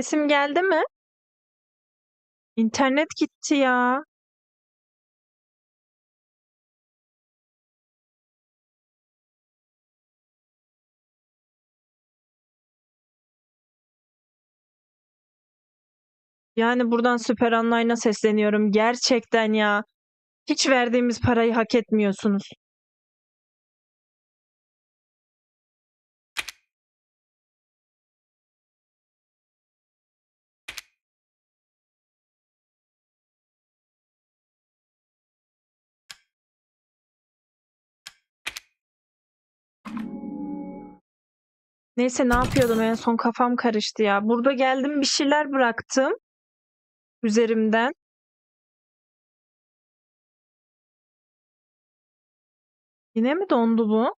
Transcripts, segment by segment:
Sesim geldi mi? İnternet gitti ya. Yani buradan Süper Online'a sesleniyorum. Gerçekten ya. Hiç verdiğimiz parayı hak etmiyorsunuz. Neyse ne yapıyordum en son kafam karıştı ya. Burada geldim bir şeyler bıraktım üzerimden. Yine mi dondu bu?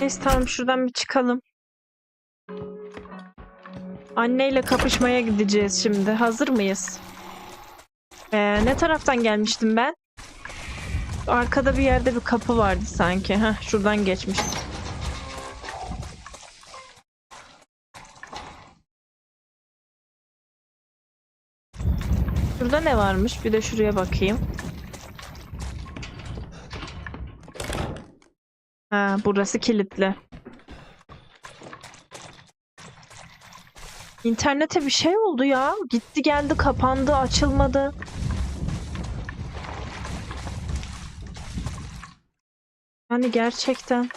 Neyse tamam şuradan bir çıkalım. Anneyle kapışmaya gideceğiz şimdi. Hazır mıyız? Ee, ne taraftan gelmiştim ben? Arkada bir yerde bir kapı vardı sanki. Heh, şuradan geçmiştim. Şurada ne varmış? Bir de şuraya bakayım. Ha, burası kilitli. İnternete bir şey oldu ya. Gitti geldi kapandı açılmadı. Yani gerçekten.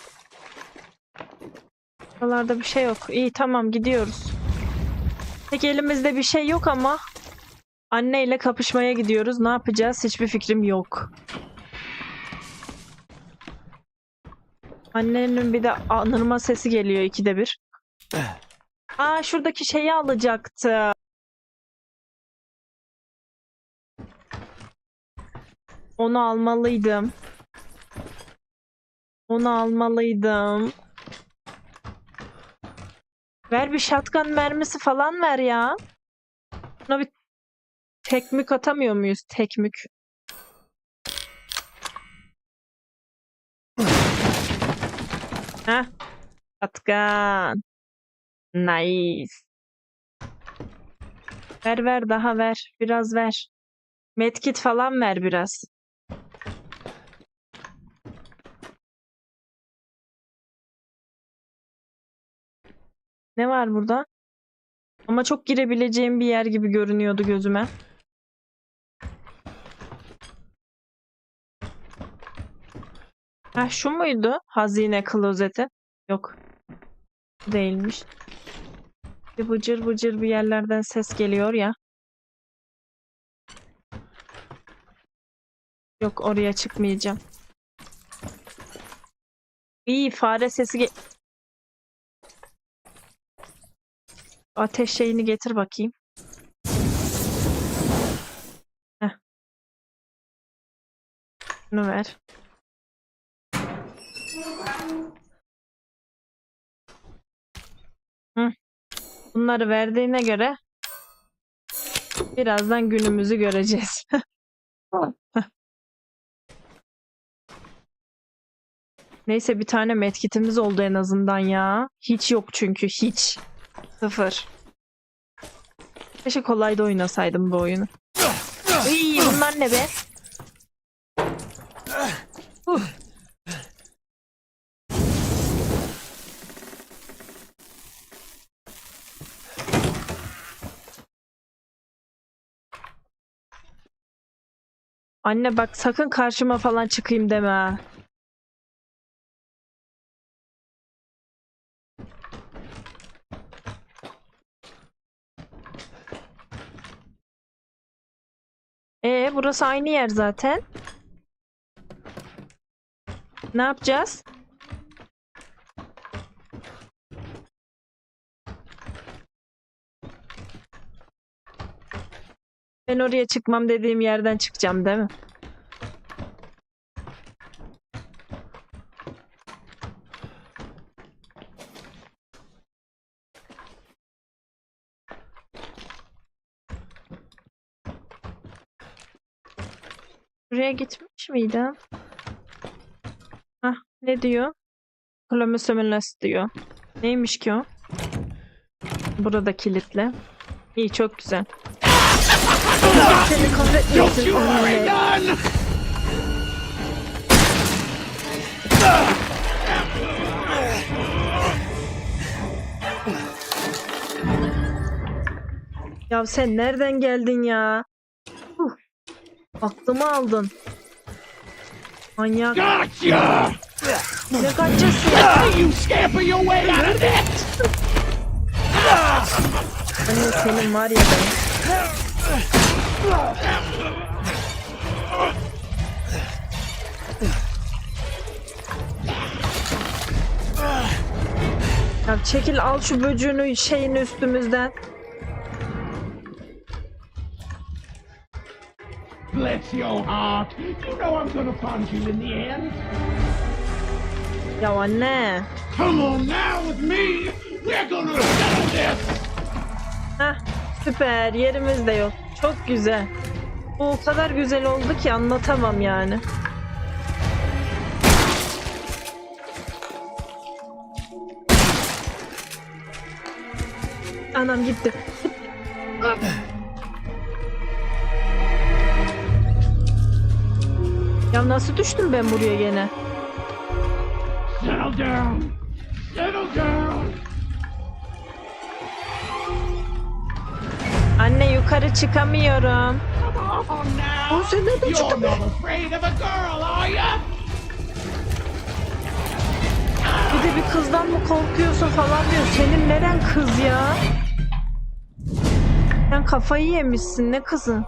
Buralarda bir şey yok. İyi tamam gidiyoruz. Peki elimizde bir şey yok ama anneyle kapışmaya gidiyoruz. Ne yapacağız? Hiçbir fikrim yok. Annenin bir de anırma sesi geliyor ikide bir. Aa şuradaki şeyi alacaktı. Onu almalıydım. Onu almalıydım. Ver bir shotgun mermisi falan ver ya. Buna bir tekmük atamıyor muyuz? Tekmük. Heh. Shotgun. Nice. Ver ver daha ver. Biraz ver. Medkit falan ver biraz. Ne var burada? Ama çok girebileceğim bir yer gibi görünüyordu gözüme. Ha şu muydu? Hazine klozeti. Yok. Değilmiş. Bir bıcır bıcır bir yerlerden ses geliyor ya. Yok oraya çıkmayacağım. İyi fare sesi ge Ateş şeyini getir bakayım. Heh. Şunu ver. Hı. Bunları verdiğine göre birazdan günümüzü göreceğiz. Neyse bir tane medkitimiz oldu en azından ya. Hiç yok çünkü hiç. Sıfır. Keşke kolay da oynasaydım bu oyunu. İyi bunlar ne be? Anne bak sakın karşıma falan çıkayım deme. Ee, burası aynı yer zaten. Ne yapacağız? Ben oraya çıkmam dediğim yerden çıkacağım değil mi? Buraya gitmiş miydim? Hah, ne diyor? Klomosomilus diyor. Neymiş ki o? Burada kilitle. İyi çok güzel. Ya sen nereden geldin ya? Aklımı aldın. Manyak. Gotcha! Ne kaçıyorsun ya? You scamper your way out of this! Anne senin var ya ben. Ya çekil al şu böcüğünü şeyin üstümüzden. Bless your heart. You know I'm gonna find you in the end. Ya anne. Come on now with me. We're gonna settle this. Süper yerimiz de yok. Çok güzel. Bu o kadar güzel oldu ki anlatamam yani. Anam gitti. Ya nasıl düştüm ben buraya gene? Settle down. Settle down. Yukarı çıkamıyorum. Oh, sen nereden çıktın be? not afraid of a girl, are you? Bir de bir kızdan mı korkuyorsun falan diyor. Senin neren kız ya? Sen kafayı yemişsin ne kızı?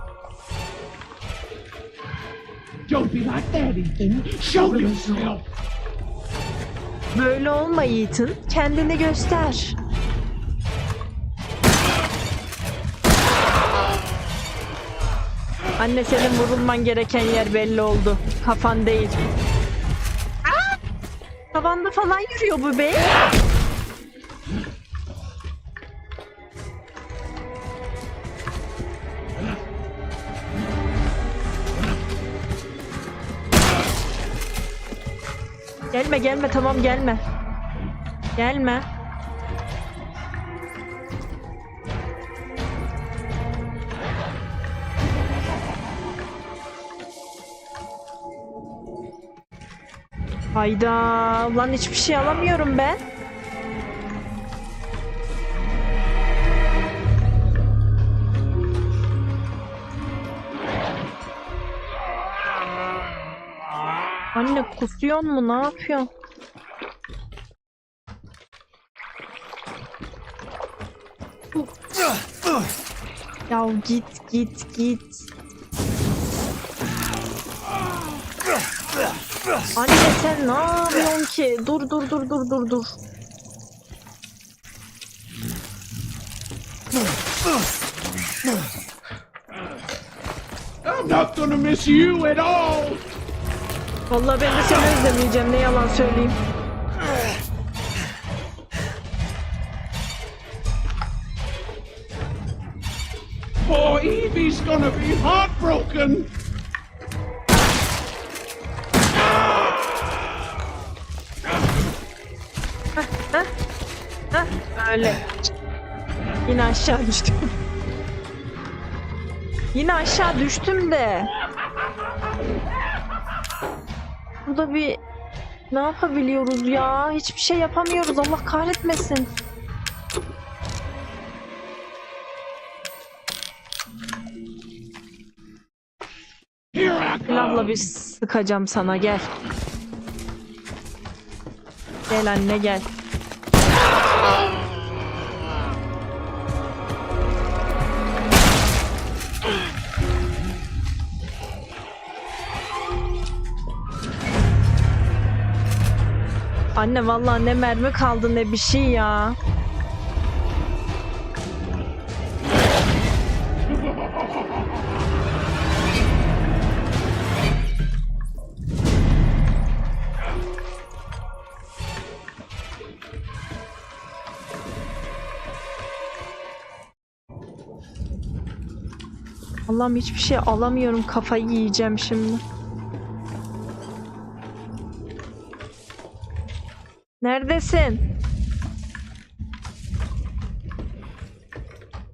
Don't be like that, Ethan. Show yourself. Böyle olma Yiğit'in. Kendini göster. Anne senin vurulman gereken yer belli oldu. Kafan değil. Aa! Tavanda falan yürüyor bu be. Gelme gelme tamam gelme. Gelme. Hayda lan hiçbir şey alamıyorum ben. Anne kusuyor mu ne yapıyorsun? Ya git git git. Anne sen ne yapıyorsun ki? Dur dur dur dur dur dur. I'm not gonna miss you at all. Vallahi ben de seni özlemeyeceğim ne yalan söyleyeyim. Poor Evie's gonna be heartbroken. Öyle. Yine aşağı düştüm. Yine aşağı düştüm de. Burada bir ne yapabiliyoruz ya? Hiçbir şey yapamıyoruz. Allah kahretmesin. Silahla bir sıkacağım sana gel. Gel anne gel. Anne vallahi ne mermi kaldı ne bir şey ya. Allah'ım hiçbir şey alamıyorum kafayı yiyeceğim şimdi. Neredesin?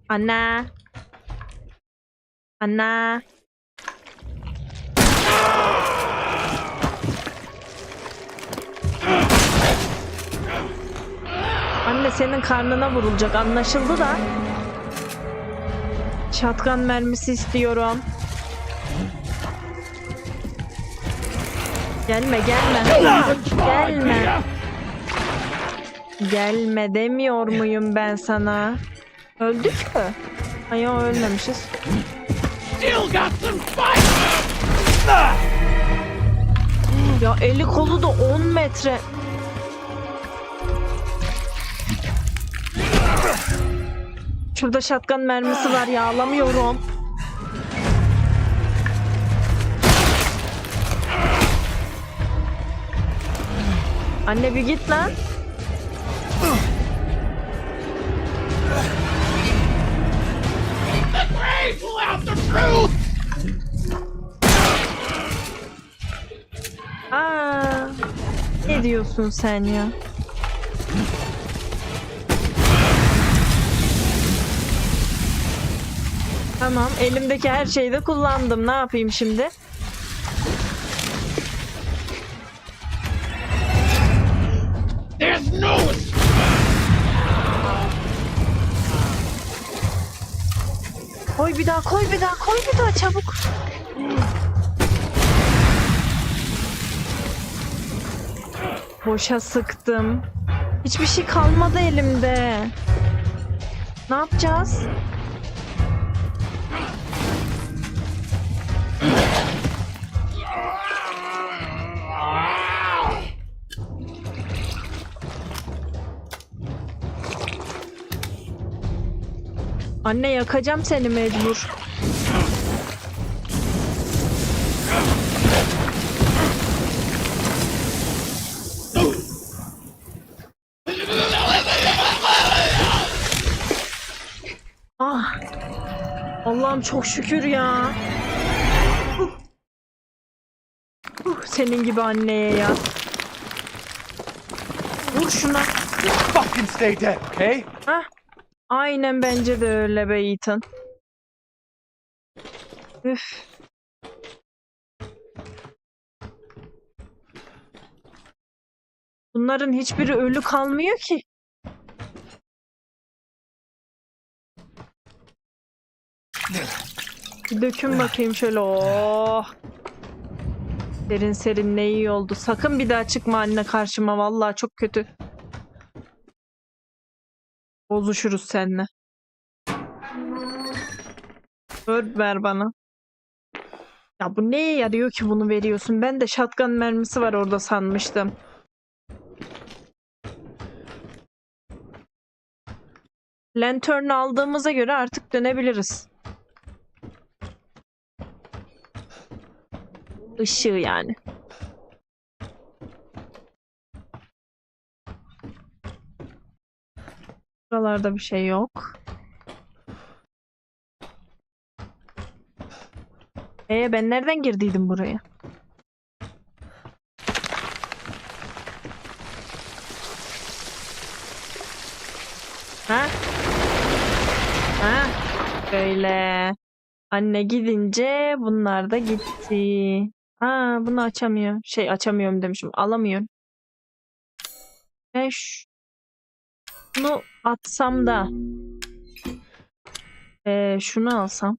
Anne. Anne. Anne senin karnına vurulacak anlaşıldı da. Şatkan mermisi istiyorum. Gelme gelme. Gelme. Gelme demiyor muyum ben sana? Öldük mü? Ay yo, ölmemişiz. Ya eli kolu da 10 metre. Şurada şatkan mermisi var ya alamıyorum. Anne bir git lan. Ne diyorsun sen ya? Tamam, elimdeki her şeyi de kullandım. Ne yapayım şimdi? There's no Koy bir daha, koy bir daha, koy bir daha çabuk. Boşa sıktım. Hiçbir şey kalmadı elimde. Ne yapacağız? Anne yakacağım seni mecbur. Allah'ım çok şükür ya. Huh. Huh, senin gibi anneye ya. Vur şuna. fucking stay dead, okay? Hah. Aynen bence de öyle be Ethan. Üf. Bunların hiçbiri ölü kalmıyor ki. Bir dökün bakayım şöyle. Oh. Serin serin ne iyi oldu. Sakın bir daha çıkma anne karşıma. Vallahi çok kötü. Bozuşuruz seninle. Herb ver bana. Ya bu neye yarıyor ki bunu veriyorsun? Ben de shotgun mermisi var orada sanmıştım. Lantern aldığımıza göre artık dönebiliriz. Işığı yani. Buralarda bir şey yok. Ee ben nereden girdiydim buraya? Ha? Ha? Böyle. Anne gidince bunlar da gitti. Ha, bunu açamıyor. Şey açamıyorum demişim. Alamıyorum. Ben ş- şunu atsam da ee, şunu alsam.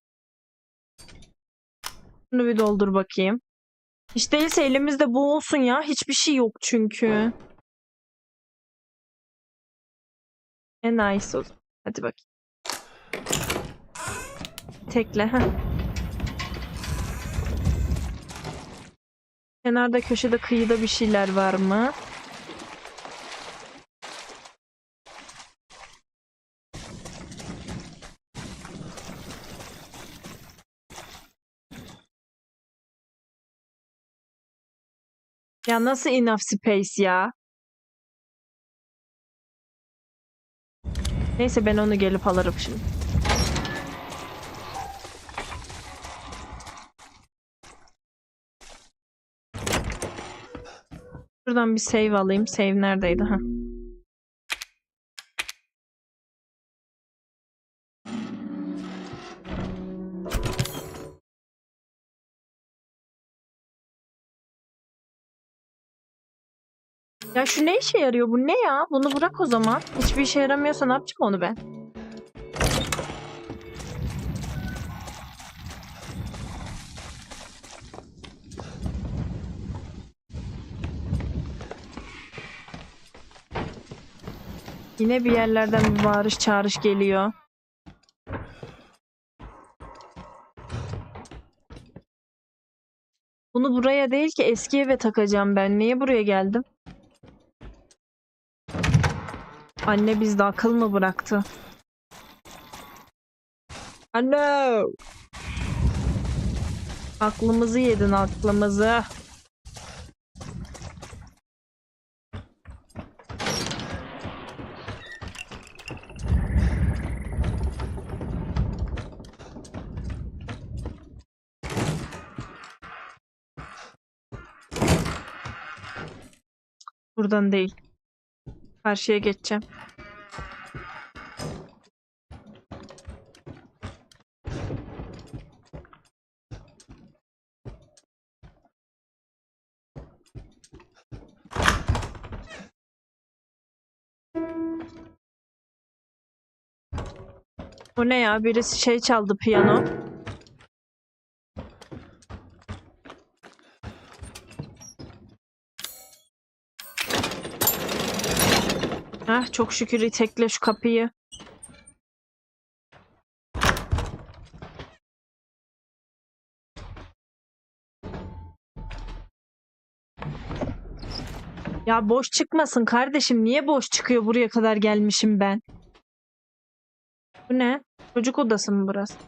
Şunu bir doldur bakayım. Hiç değilse elimizde bu olsun ya. Hiçbir şey yok çünkü. En nice o. Hadi bakayım. Tekle. Heh. Kenarda köşede kıyıda bir şeyler var mı? Ya nasıl enough space ya? Neyse ben onu gelip alırım şimdi. Şuradan bir save alayım. Save neredeydi? Ha. Ya şu ne işe yarıyor? Bu ne ya? Bunu bırak o zaman. Hiçbir işe yaramıyorsa ne yapacağım onu ben? Yine bir yerlerden bir bağırış çağırış geliyor. Bunu buraya değil ki eski eve takacağım ben. Niye buraya geldim? Anne bizde akıl mı bıraktı? Anne! Aklımızı yedin aklımızı. Buradan değil. Karşıya geçeceğim. O ne ya? Birisi şey çaldı piyano. Heh, çok şükür itekle şu kapıyı. Ya boş çıkmasın kardeşim. Niye boş çıkıyor buraya kadar gelmişim ben? Bu ne? Çocuk odası mı burası?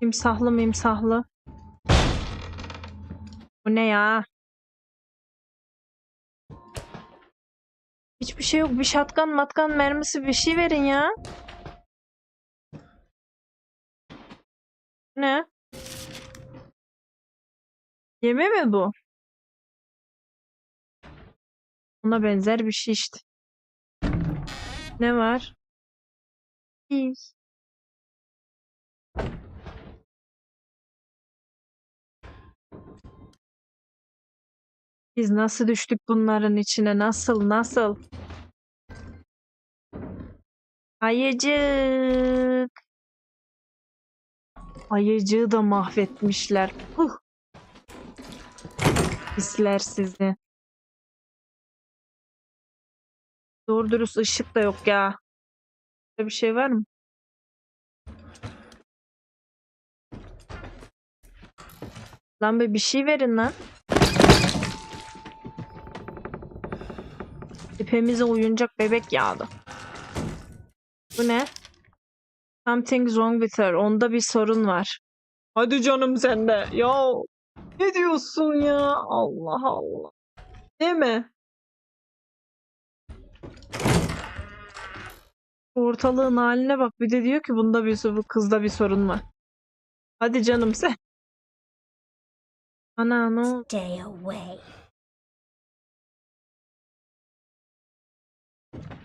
Timsahlı mimsahlı. Bu ne ya? Hiçbir şey yok. Bir şatkan matkan mermisi bir şey verin ya. Ne? Yeme mi bu? Ona benzer bir şey işte. Ne var? İyi. Biz nasıl düştük bunların içine? Nasıl? Nasıl? Ayıcık. Ayıcığı da mahvetmişler. Puh. Pisler sizi. Doğru dürüst ışık da yok ya. Böyle bir şey var mı? Lan be bir şey verin lan. Tepemize oyuncak bebek yağdı. Bu ne? Something wrong with her. Onda bir sorun var. Hadi canım sende. Ya ne diyorsun ya? Allah Allah. Değil mi? Ortalığın haline bak. Bir de diyor ki bunda bir bu kızda bir sorun var. Hadi canım sen. Ana ne? Stay away.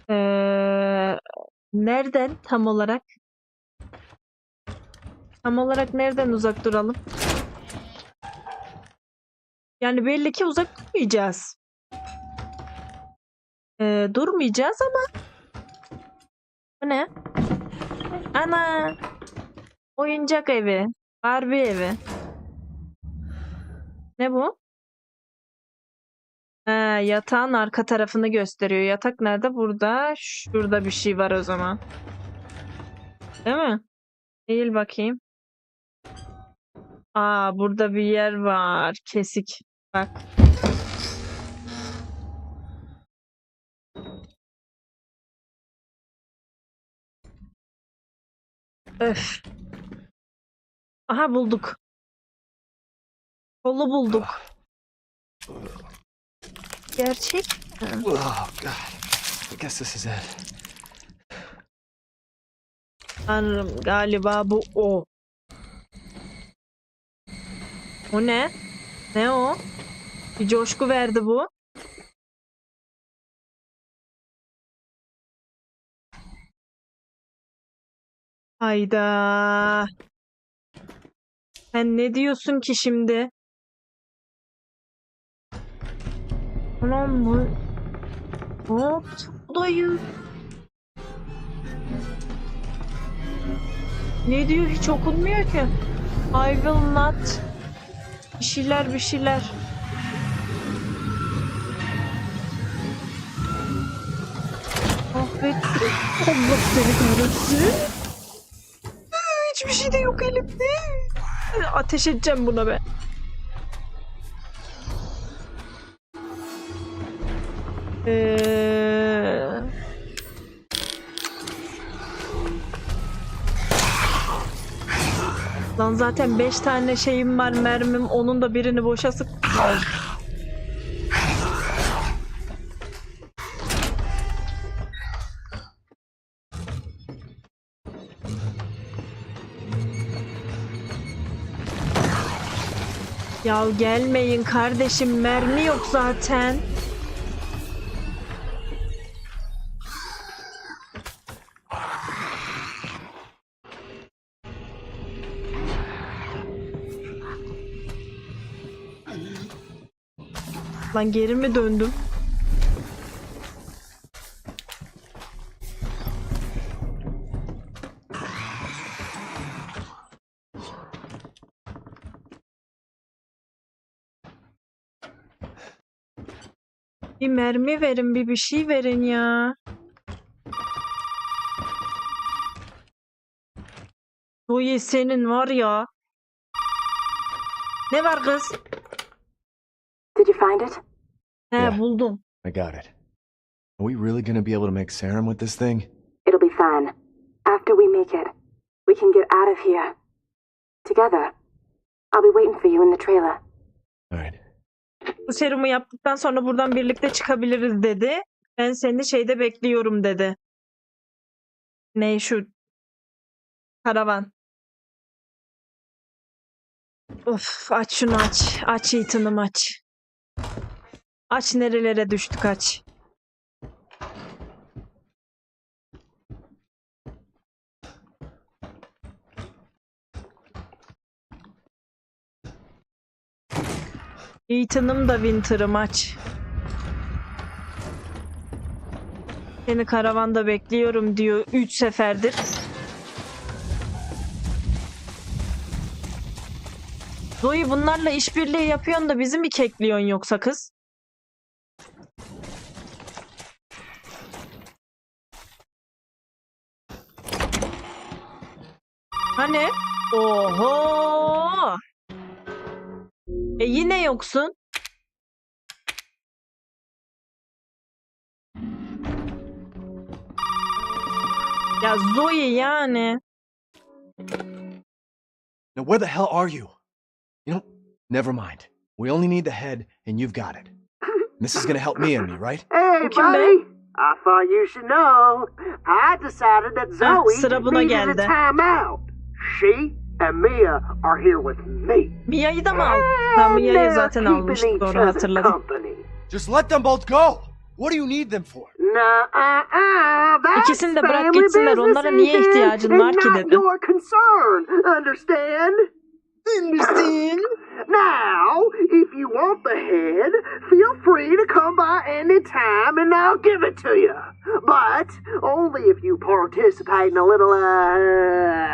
Ee, nereden tam olarak? Tam olarak nereden uzak duralım? Yani belli ki uzak durmayacağız. Ee, durmayacağız ama bu ne? Ana! Oyuncak evi. Barbie evi. Ne bu? Ha, yatağın arka tarafını gösteriyor. Yatak nerede? Burada. Şurada bir şey var o zaman. Değil mi? Değil bakayım. Aa, burada bir yer var. Kesik. Bak. Öf. Aha bulduk. Kolu bulduk. Gerçek. mi? Oh, God. I guess this is it. Tanrım galiba bu o. O ne? Ne o? Bir coşku verdi bu. Hayda. Sen ne diyorsun ki şimdi? Ulan bu... Hop, odayı. Ne diyor hiç okunmuyor ki. I will not. Bir şeyler bir şeyler. Kahret. Allah seni kahretsin. Hiçbir şey de yok elimde. Ateş edeceğim buna ben. Ee... Lan zaten 5 tane şeyim var mermim. Onun da birini boşa sık. Ya gelmeyin kardeşim mermi yok zaten. Lan geri mi döndüm? Bir mermi verin, bir bir şey verin ya. Zoe senin var ya. Ne var kız? Did you find it? He Ya. buldum. I got it. Are we really gonna be able to make serum with this thing? It'll be fine. After we make it, we can get out of here. Together. I'll be waiting for you in the trailer. Alright. Bu serumu yaptıktan sonra buradan birlikte çıkabiliriz dedi. Ben seni şeyde bekliyorum dedi. Ne şu karavan. Of aç şunu aç. Aç Ethan'ım aç. Aç nerelere düştük aç. Ethan'ım da Winter'ım aç. Seni karavanda bekliyorum diyor 3 seferdir. Zoe bunlarla işbirliği yapıyorsun da bizi mi kekliyorsun yoksa kız? Hani? Oho! E yine yoksun. Ya Zoe yani. Now, where the hell are you? You know, never mind. We only need the head, and you've got it. This is gonna help me and me, right? Hey, Kim buddy. I thought you should know. I decided that Zoe sıra buna needed geldi. a timeout. She and Mia are here with me. Mia'yı da mı al? Ha And Mia'yı they're zaten keeping almıştık each doğru other hatırladım. company. Just let them both go. What do you need them for? Nuh-uh, that's İkisini de bırak family gitsinler, business, onlara niye Ethan, ihtiyacın and var ki not dedi. your concern, understand? Understand? Now, if you want the head, feel free to come by any time and I'll give it to you. But only if you participate in a little, uh,